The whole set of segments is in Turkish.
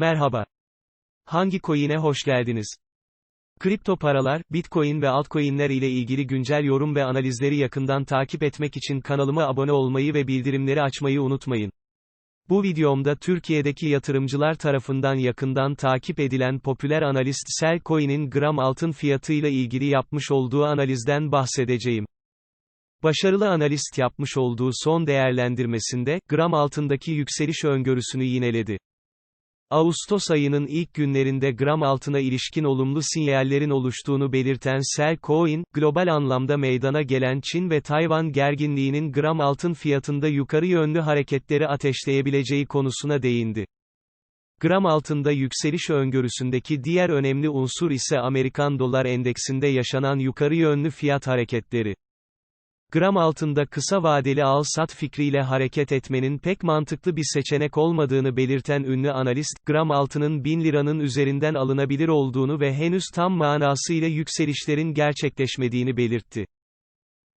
Merhaba. Hangi coin'e hoş geldiniz? Kripto paralar, Bitcoin ve altcoin'ler ile ilgili güncel yorum ve analizleri yakından takip etmek için kanalıma abone olmayı ve bildirimleri açmayı unutmayın. Bu videomda Türkiye'deki yatırımcılar tarafından yakından takip edilen popüler analist Selcoin'in gram altın fiyatıyla ilgili yapmış olduğu analizden bahsedeceğim. Başarılı analist yapmış olduğu son değerlendirmesinde, gram altındaki yükseliş öngörüsünü yineledi. Ağustos ayının ilk günlerinde gram altına ilişkin olumlu sinyallerin oluştuğunu belirten Sell Coin, global anlamda meydana gelen Çin ve Tayvan gerginliğinin gram altın fiyatında yukarı yönlü hareketleri ateşleyebileceği konusuna değindi. Gram altında yükseliş öngörüsündeki diğer önemli unsur ise Amerikan dolar endeksinde yaşanan yukarı yönlü fiyat hareketleri. Gram altında kısa vadeli al-sat fikriyle hareket etmenin pek mantıklı bir seçenek olmadığını belirten ünlü analist, gram altının 1000 liranın üzerinden alınabilir olduğunu ve henüz tam manasıyla yükselişlerin gerçekleşmediğini belirtti.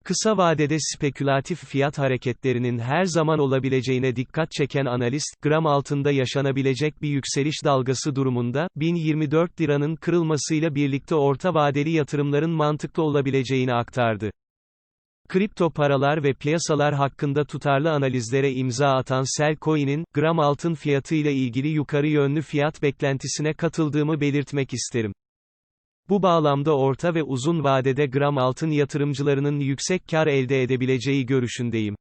Kısa vadede spekülatif fiyat hareketlerinin her zaman olabileceğine dikkat çeken analist, gram altında yaşanabilecek bir yükseliş dalgası durumunda, 1024 liranın kırılmasıyla birlikte orta vadeli yatırımların mantıklı olabileceğini aktardı. Kripto paralar ve piyasalar hakkında tutarlı analizlere imza atan Selcoin'in, gram altın fiyatıyla ilgili yukarı yönlü fiyat beklentisine katıldığımı belirtmek isterim. Bu bağlamda orta ve uzun vadede gram altın yatırımcılarının yüksek kar elde edebileceği görüşündeyim.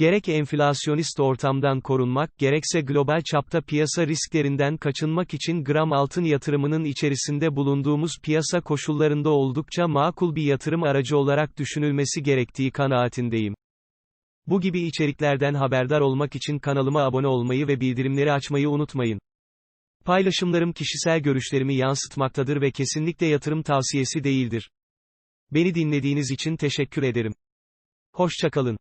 Gerek enflasyonist ortamdan korunmak, gerekse global çapta piyasa risklerinden kaçınmak için gram altın yatırımının içerisinde bulunduğumuz piyasa koşullarında oldukça makul bir yatırım aracı olarak düşünülmesi gerektiği kanaatindeyim. Bu gibi içeriklerden haberdar olmak için kanalıma abone olmayı ve bildirimleri açmayı unutmayın. Paylaşımlarım kişisel görüşlerimi yansıtmaktadır ve kesinlikle yatırım tavsiyesi değildir. Beni dinlediğiniz için teşekkür ederim. Hoşçakalın.